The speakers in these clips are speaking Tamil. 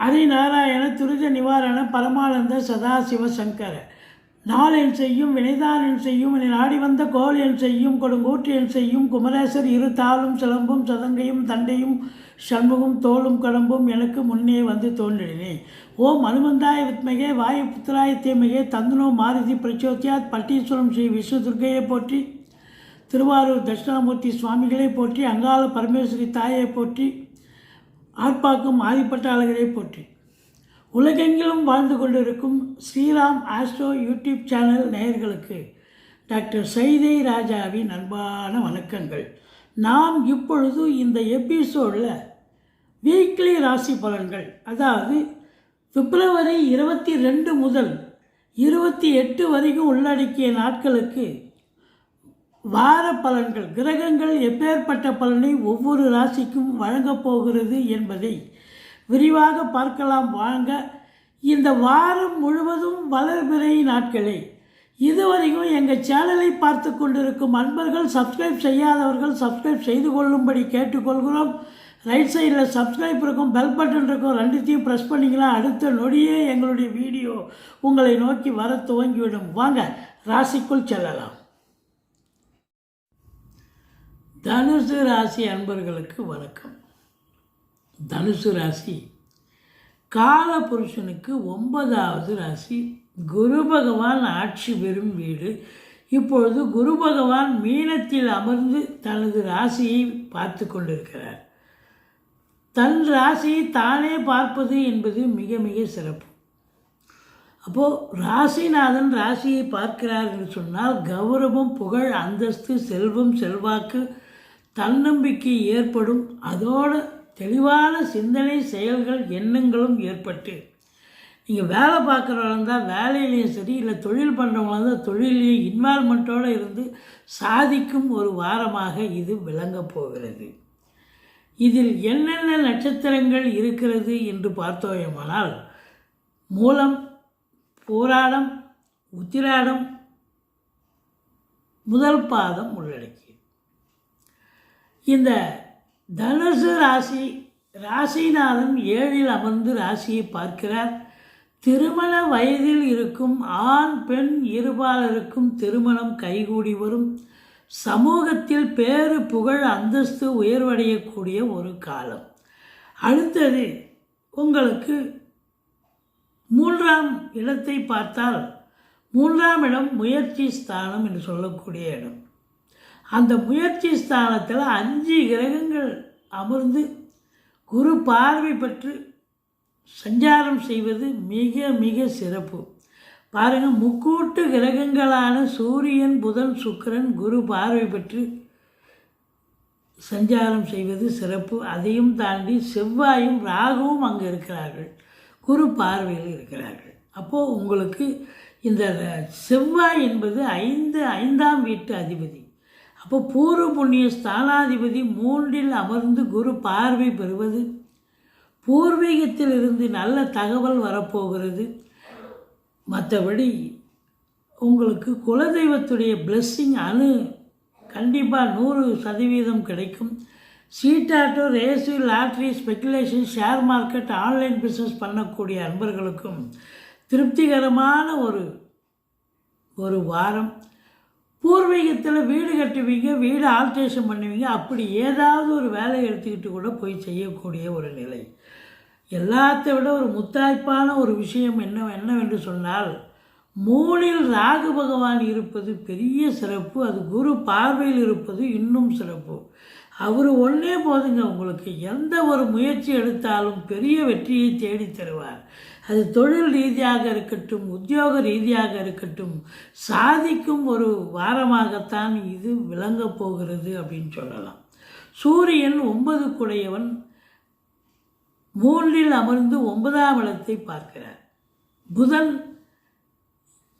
ஹரிநாராயண துரித நிவாரண பரமானந்த சதாசிவ சங்கர. நாளென் செய்யும் வினைதான் செய்யும் என நாடி வந்த கோல் என் செய்யும் கொடுங்கூற்று என் செய்யும் குமரேசர் இரு தாளும் சிலம்பும் சதங்கையும் தண்டையும் சண்முகம் தோளும் கடம்பும் எனக்கு முன்னே வந்து தோன்றினேன் ஓம் அனுமந்தாய வித்மகே வாயு புத்திராய தீமகே தந்தனோ மாருதி பிரச்சோத்தியாத் பட்டீஸ்வரம் ஸ்ரீ விஸ்வ துர்க்கையை போற்றி திருவாரூர் தட்சிணாமூர்த்தி சுவாமிகளை போற்றி அங்காள பரமேஸ்வரி தாயை போற்றி ஆர்ப்பாக்கும் ஆதிப்பட்ட போற்றி. உலகெங்கிலும் வாழ்ந்து கொண்டிருக்கும் ஸ்ரீராம் ஆஸ்ட்ரோ யூடியூப் சேனல் நேயர்களுக்கு டாக்டர் சைதை ராஜாவின் அன்பான வணக்கங்கள். நாம் இப்பொழுது இந்த எபிசோடில் வீக்லி ராசி பலன்கள் அதாவது பிப்ரவரி இருபத்தி ரெண்டு முதல் இருபத்தி எட்டு வரைக்கும் உள்ளடக்கிய நாட்களுக்கு வார பலன்கள் கிரகங்கள் எப்பேற்பட்ட பலனை ஒவ்வொரு ராசிக்கும் வழங்கப் போகிறது என்பதை விரிவாக பார்க்கலாம். வாங்க இந்த வாரம் முழுவதும் வளர்பிறை நாட்களே. இதுவரைக்கும் எங்கள் சேனலை பார்த்து கொண்டிருக்கும் அன்பர்கள் சப்ஸ்கிரைப் செய்யாதவர்கள் சப்ஸ்கிரைப் செய்து கொள்ளும்படி கேட்டுக்கொள்கிறோம். ரைட் சைடில் சப்ஸ்கிரைப் இருக்கும் பெல் பட்டன் இருக்கும் ரெண்டுத்தையும் ப்ரெஸ் பண்ணிங்கன்னா அடுத்த நொடியே எங்களுடைய வீடியோ உங்களை நோக்கி வர துவங்கிவிடும். வாங்க ராசிக்குள் செல்லலாம். தனுசு ராசி அன்பர்களுக்கு வணக்கம். தனுசு ராசி காலபுருஷனுக்கு ஒன்பதாவது ராசி. குரு பகவான் ஆட்சி பெறும் வீடு. இப்பொழுது குரு பகவான் மீனத்தில் அமர்ந்து தனது ராசியை பார்த்து கொண்டிருக்கிறார். தன் ராசியை தானே பார்ப்பது என்பது மிக மிக சிறப்பு. அப்போது ராசிநாதன் ராசியை பார்க்கிறார் என்று சொன்னால் கௌரவம் புகழ் அந்தஸ்து செல்வம் செல்வாக்கு தன்னம்பிக்கை ஏற்படும். அதோடு தெளிவான சிந்தனை செயல்கள் எண்ணங்களும் ஏற்பட்டு. நீங்கள் வேலை பார்க்குறவங்க இருந்தால் வேலையிலையும் சரி இல்லை தொழில் பண்ணுறவங்களா இருந்தால் தொழிலையும் இன்வால்மெண்ட்டோடு இருந்து சாதிக்கும் ஒரு வாரமாக இது விளங்கப் போகிறது. இதில் என்னென்ன நட்சத்திரங்கள் இருக்கிறது என்று பார்த்தோமானால் மூலம் போராடம் உத்திராடம் முதல் பாதம் உள்ளடக்கி. இந்த தனுசு ராசி ராசிநாதன் ஏழில் அமர்ந்து ராசியை பார்க்கிறார். திருமண வயதில் இருக்கும் ஆண் பெண் இருபாலருக்கும் திருமணம் கைகூடி வரும். சமூகத்தில் பேறு புகழ் அந்தஸ்து உயர்வடையக்கூடிய ஒரு காலம். அடுத்தது உங்களுக்கு மூன்றாம் இடத்தை பார்த்தால் மூன்றாம் இடம் முயற்சி ஸ்தானம் என்று சொல்லக்கூடிய இடம். அந்த முயற்சி ஸ்தானத்தில் அஞ்சு கிரகங்கள் அமர்ந்து குரு பார்வை பெற்று சஞ்சாரம் செய்வது மிக மிக சிறப்பு. பாருங்கள் முக்கூட்டு கிரகங்களான சூரியன் புதன் சுக்கிரன் குரு பார்வை பெற்று சஞ்சாரம் செய்வது சிறப்பு. அதையும் தாண்டி செவ்வாயும் ராகுவும் அங்கே இருக்கிறார்கள். குரு பார்வையில் இருக்கிறார்கள். அப்போது உங்களுக்கு இந்த செவ்வாய் என்பது ஐந்து ஐந்தாம் வீட்டு அதிபதி. அப்போ பூர்வ புண்ணிய ஸ்தானாதிபதி மூன்றில் அமர்ந்து குரு பார்வை பெறுவது பூர்வீகத்தில் இருந்து நல்ல தகவல் வரப்போகிறது. மற்றபடி உங்களுக்கு குலதெய்வத்துடைய பிளெஸ்ஸிங் அணு கண்டிப்பாக நூறு சதவீதம் கிடைக்கும். சீட்டாட்டோ race lottery speculation share market online business பண்ணக்கூடிய அன்பர்களுக்கும் திருப்திகரமான ஒரு ஒரு வாரம். பூர்வீகத்தில் வீடு கட்டுவீங்க வீடு ஆல்ட்ரேஷன் பண்ணுவீங்க அப்படி ஏதாவது ஒரு வேலையை எடுத்துக்கிட்டு கூட போய் செய்யக்கூடிய ஒரு நிலை. எல்லாத்தை விட ஒரு முத்தாய்ப்பான ஒரு விஷயம் என்ன என்னவென்று சொன்னால் மூணில் ராகு பகவான் இருப்பது பெரிய சிறப்பு அது குரு பார்வையில் இருப்பது இன்னும் சிறப்பு. அவர் ஒன்றே போதுங்க. உங்களுக்கு எந்த ஒரு முயற்சி எடுத்தாலும் பெரிய வெற்றியை தேடி தருவார். அது தொழில் ரீதியாக இருக்கட்டும் உத்தியோக ரீதியாக இருக்கட்டும் சாதிக்கும் ஒரு வாரமாகத்தான் இது விளங்கப் போகிறது அப்படின்னு சொல்லலாம். சூரியன் ஒன்பது குடையவன் மூன்றில் அமர்ந்து ஒன்பதாம் இடத்தை பார்க்கிறார். புதன்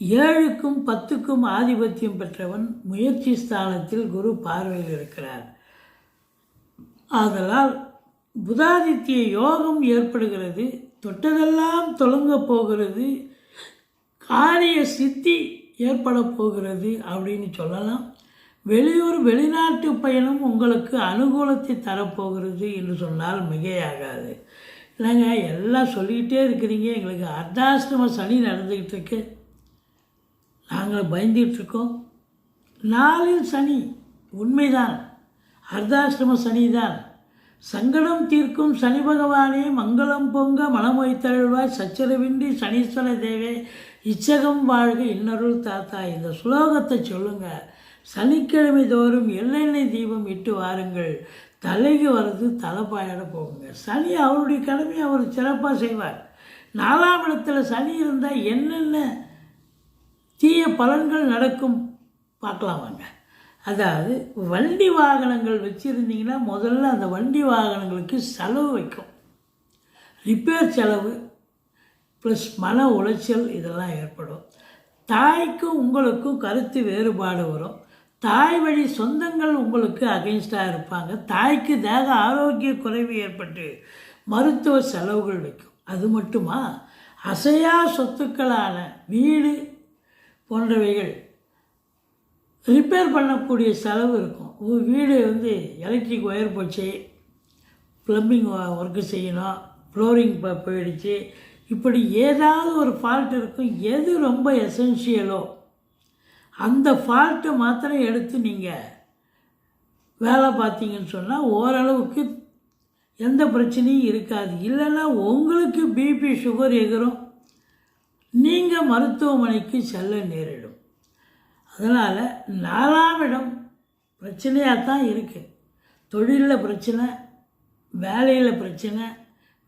ஏழுக்கும் பத்துக்கும் ஆதிபத்தியம் பெற்றவன் முயற்சி ஸ்தானத்தில் குரு பார்வையில் இருக்கிறார். ஆதலால் புதாதித்ய யோகம் ஏற்படுகிறது தொட்டதெல்லாம் தொடங்க போகிறது காரிய சித்தி ஏற்பட போகிறது அப்படின்னு சொல்லலாம். வெளியூர் வெளிநாட்டு பயணம் உங்களுக்கு அனுகூலத்தை தரப்போகிறது என்று சொன்னால் மிகையாகாது. இல்லைங்க எல்லாம் சொல்லிக்கிட்டே இருக்கிறீங்க. எங்களுக்கு அர்த்தாஷ்டம சனி நடந்துக்கிட்டு இருக்கு. நாங்கள் பயந்துக்கிட்டு இருக்கோம். நாளில் சனி உண்மைதான். அர்த்தாஷ்டம சனி தான் சங்கடம் தீர்க்கும் சனி பகவானே மங்களம் பொங்க மனமொய்த்தழுவாய் சச்சரவின்றி சனீஸ்வர தேவே இச்சகம் வாழ்க இன்னருள் தாத்தா. இந்த சுலோகத்தை சொல்லுங்க. சனிக்கிழமை தோறும் எள்ளெண்ணெய் தீபம் இட்டு வாருங்கள். தலைக்கு வர்றது தலைப்பாயோட போகுங்க. சனி அவருடைய கடமையை அவர் சிறப்பாக செய்வார். நாலாம் இடத்துல சனி இருந்தால் என்னென்ன தீய பலன்கள் நடக்கும்? பார்க்கலாம் வாங்க. அதாவது வண்டி வாகனங்கள் வச்சுருந்தீங்கன்னா முதல்ல அந்த வண்டி வாகனங்களுக்கு செலவு வைக்கும். ரிப்பேர் செலவு ப்ளஸ் மன உளைச்சல் இதெல்லாம் ஏற்படும். தாய்க்கும் உங்களுக்கும் கருத்து வேறுபாடு வரும். தாய் வழி சொந்தங்கள் உங்களுக்கு அகைன்ஸ்டாக இருப்பாங்க. தாய்க்கு தேக ஆரோக்கிய குறைவு ஏற்பட்டு மருத்துவ செலவுகள் வைக்கும். அது மட்டுமா? அசையா சொத்துக்களான வீடு போன்றவைகள் ரிப்பேர் பண்ணக்கூடிய செலவு இருக்கும். உங்கள் வீடு வந்து எலக்ட்ரிக் ஒயர் போச்சு. ப்ளம்பிங் ஒர்க்கு செய்யணும். ஃப்ளோரிங் போயிடுச்சு. இப்படி ஏதாவது ஒரு ஃபால்ட் இருக்கும். எது ரொம்ப எசென்ஷியலோ அந்த ஃபால்ட்டை மாத்திரம் எடுத்து நீங்கள் வேலை பார்த்தீங்கன்னு சொன்னால் ஓரளவுக்கு எந்த பிரச்சனையும் இருக்காது. இல்லைன்னா உங்களுக்கு பிபி சுகர் எகிரும் நீங்கள் மருத்துவமனைக்கு செல்ல நேரிடும். அதனால் நாலாவிடம் பிரச்சனையாக தான் இருக்குது தொழிலில் பிரச்சனை வேலையில் பிரச்சனை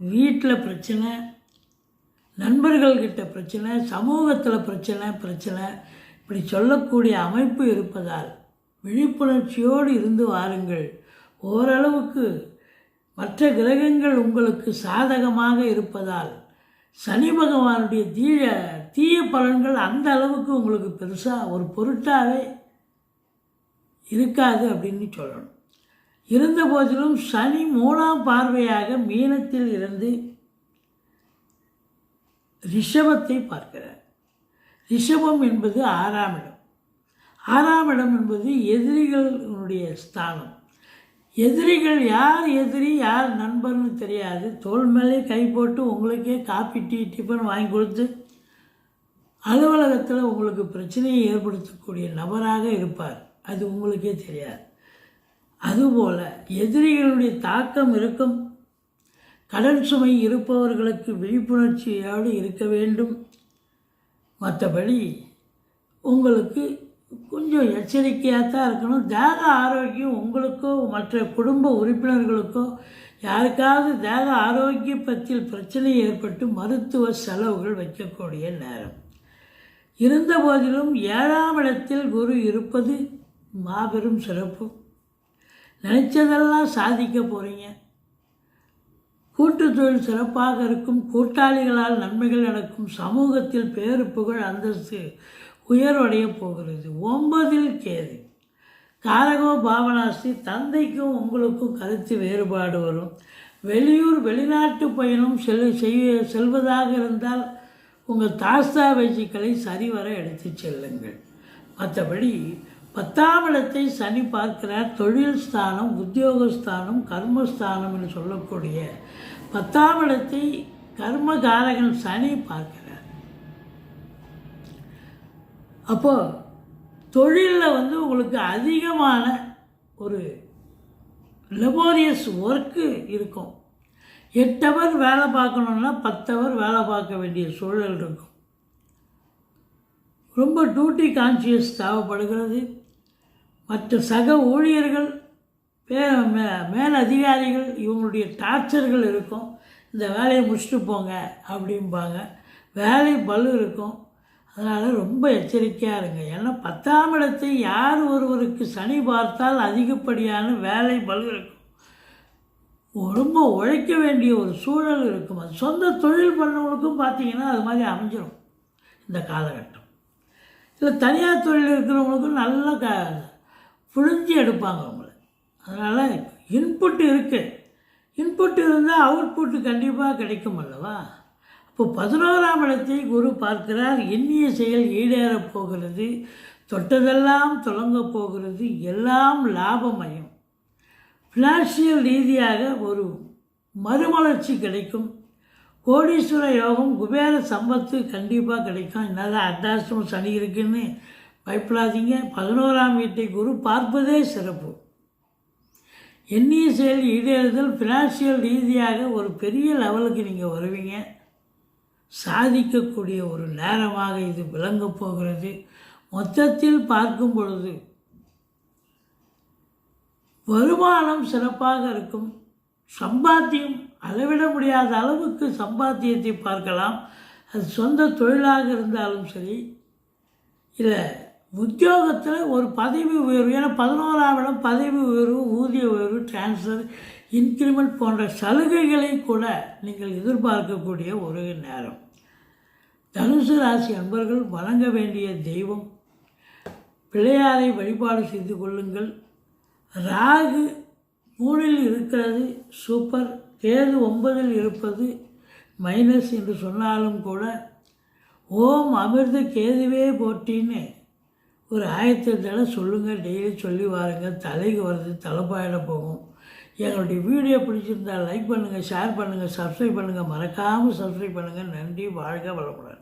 வீட்டில் பிரச்சனை நண்பர்கள்கிட்ட பிரச்சனை சமூகத்தில் பிரச்சனை பிரச்சனை. இப்படி சொல்லக்கூடிய அமைப்பு இருப்பதால் விழிப்புணர்ச்சியோடு இருந்து வாருங்கள். ஓரளவுக்கு மற்ற கிரகங்கள் உங்களுக்கு சாதகமாக இருப்பதால் சனி பகவானுடைய தீழ தீய பலன்கள் அந்த அளவுக்கு உங்களுக்கு பெருசாக ஒரு பொருட்டாகவே இருக்காது அப்படின்னு சொல்லணும். இருந்த போதிலும் சனி மூணாம் பார்வையாக மீனத்தில் இருந்து ரிஷபத்தை பார்க்கிறார். ரிஷபம் என்பது ஆறாம் இடம். ஆறாம் இடம் என்பது எதிரிகளுடைய ஸ்தானம். எதிரிகள் யார் எதிரி யார் நண்பர்னு தெரியாது. தோல் மேலே கை போட்டு உங்களுக்கே காப்பி டீ டிஃபன் வாங்கி கொடுத்து அலுவலகத்தில் உங்களுக்கு பிரச்சனையை ஏற்படுத்தக்கூடிய நபராக இருப்பார். அது உங்களுக்கே தெரியாது. அதுபோல் எதிரிகளுடைய தாக்கம் இருக்கும். கடன் சுமை இருப்பவர்களுக்கு விழிப்புணர்ச்சியோடு இருக்க வேண்டும். மற்றபடி உங்களுக்கு கொஞ்சம் எச்சரிக்கையாக தான் இருக்கணும். தேக ஆரோக்கியம் உங்களுக்கோ மற்ற குடும்ப உறுப்பினர்களுக்கோ யாருக்காவது தேக ஆரோக்கியப்பத்தில் பிரச்சனை ஏற்பட்டு மருத்துவ செலவுகள் வைக்கக்கூடிய நேரம். இருந்த போதிலும் ஏழாம் இடத்தில் குரு இருப்பது மாபெரும் சிறப்பு. நினைச்சதெல்லாம் சாதிக்க போகிறீங்க கூட்டு தொழில் சிறப்பாக இருக்கும் கூட்டாளிகளால் நன்மைகள் நடக்கும் சமூகத்தில் பேரு புகழ் அந்தஸ்து உயர்வடைய போகிறது. ஒன்பதில் கேது. காரகோ பாவனாஸ்தி தந்தைக்கும் உங்களுக்கும் கருத்து வேறுபாடு வரும். வெளியூர் வெளிநாட்டு பயணம் செல் செய்ய செல்வதாக இருந்தால் உங்கள் தாஸ்தா சரிவர எடுத்து செல்லுங்கள். மற்றபடி பத்தாம் இடத்தை சனி பார்க்கிறார். தொழில் ஸ்தானம் உத்தியோகஸ்தானம் கர்மஸ்தானம் என்று சொல்லக்கூடிய பத்தாம் இடத்தை கர்மகாரகன் சனி பார்க்கிறார். அப்போது தொழிலில் வந்து உங்களுக்கு அதிகமான ஒரு லெபோரியஸ் ஒர்க்கு இருக்கும். எட்டு ஹவர் வேலை பார்க்கணுன்னா பத்து ஹவர் வேலை பார்க்க வேண்டிய சூழல் இருக்கும். ரொம்ப டியூட்டி கான்சியஸ் தேவைப்படுகிறது. மற்ற சக ஊழியர்கள் மே மே மேல் அதிகாரிகள் இவங்களுடைய டார்ச்சர்கள் இருக்கும். இந்த வேலையை முடிச்சுட்டு போங்க அப்படிம்பாங்க. வேலை பலு இருக்கும். அதனால் ரொம்ப எச்சரிக்கையாக இருங்க. ஏன்னா பத்தாம் இடத்தை யார் ஒருவருக்கு சனி பார்த்தால் அதிகப்படியான வேலை பலு இருக்கும். ரொம்ப உழைக்க வேண்டிய ஒரு சூழல் இருக்கும். அது சொந்த தொழில் பண்ணவங்களுக்கும் பார்த்தீங்கன்னா அது மாதிரி அமைஞ்சிடும் இந்த காலகட்டம். இல்லை தனியார் தொழில் இருக்கிறவங்களுக்கும் நல்லா க புழிஞ்சு எடுப்பாங்க அவங்கள. அதனால் இன்புட் இருக்குது இன்புட் இருந்தால் அவுட்புட்டு கண்டிப்பாக கிடைக்கும் அல்லவா? இப்போ பதினோராம் இடத்தை குரு பார்க்கிறார். எண்ணிய செயல் ஈடேறப் போகிறது. தொட்டதெல்லாம் தொடங்கப் போகிறது. எல்லாம் லாபமயம். ஃபினான்சியல் ரீதியாக ஒரு மறுமலர்ச்சி கிடைக்கும். கோடீஸ்வர யோகம் குபேர சம்பத்து கண்டிப்பாக கிடைக்கும். என்னதான் அர்த்தாஷ்டமம் சனி இருக்குன்னு பயப்படாதீங்க. பதினோராம் வீட்டை குரு பார்ப்பதே சிறப்பு. எண்ணிய செயல் ஈடேறுதல் ஃபினான்ஷியல் ரீதியாக ஒரு பெரிய லெவலுக்கு நீங்கள் வருவீங்க. சாதிக்கக்கூடிய ஒரு நேரமாக இது விளங்கப் போகிறது. மொத்தத்தில் பார்க்கும் பொழுது வருமானம் சிறப்பாக இருக்கும். சம்பாத்தியம் அளவிட முடியாத அளவுக்கு சம்பாத்தியத்தை பார்க்கலாம். அது சொந்த தொழிலாக இருந்தாலும் சரி. இல்லை உத்தியோகத்தில் ஒரு பதவி உயர்வு ஏன்னா பதினோராம் இடம் பதவி உயர்வு ஊதிய உயர்வு டிரான்ஸ்ஃபர் இன்க்ரிமெண்ட் போன்ற சலுகைகளை கூட நீங்கள் எதிர்பார்க்கக்கூடிய ஒரு நேரம். தனுசு ராசி அன்பர்கள் வழங்க வேண்டிய தெய்வம். பிள்ளையாரை வழிபாடு செய்து கொள்ளுங்கள். ராகு மூணில் இருக்கிறது சூப்பர். கேது ஒன்பதில் இருப்பது மைனஸ் என்று சொன்னாலும் கூட ஓம் அமிர்த கேதுவே போட்டின்னு ஒரு ஆயிரத்தி தடவை சொல்லுங்கள் டெய்லி சொல்லி வாருங்க. தலைக்கு வருது தலைப்பாயிட போகும். எங்களுடைய வீடியோ பிடிச்சிருந்தா லைக் பண்ணுங்கள் ஷேர் பண்ணுங்கள் சப்ஸ்கிரைப் பண்ணுங்கள் மறக்காமல் சப்ஸ்கிரைப் பண்ணுங்கள் நன்றி வாழ்க வளமுடன்.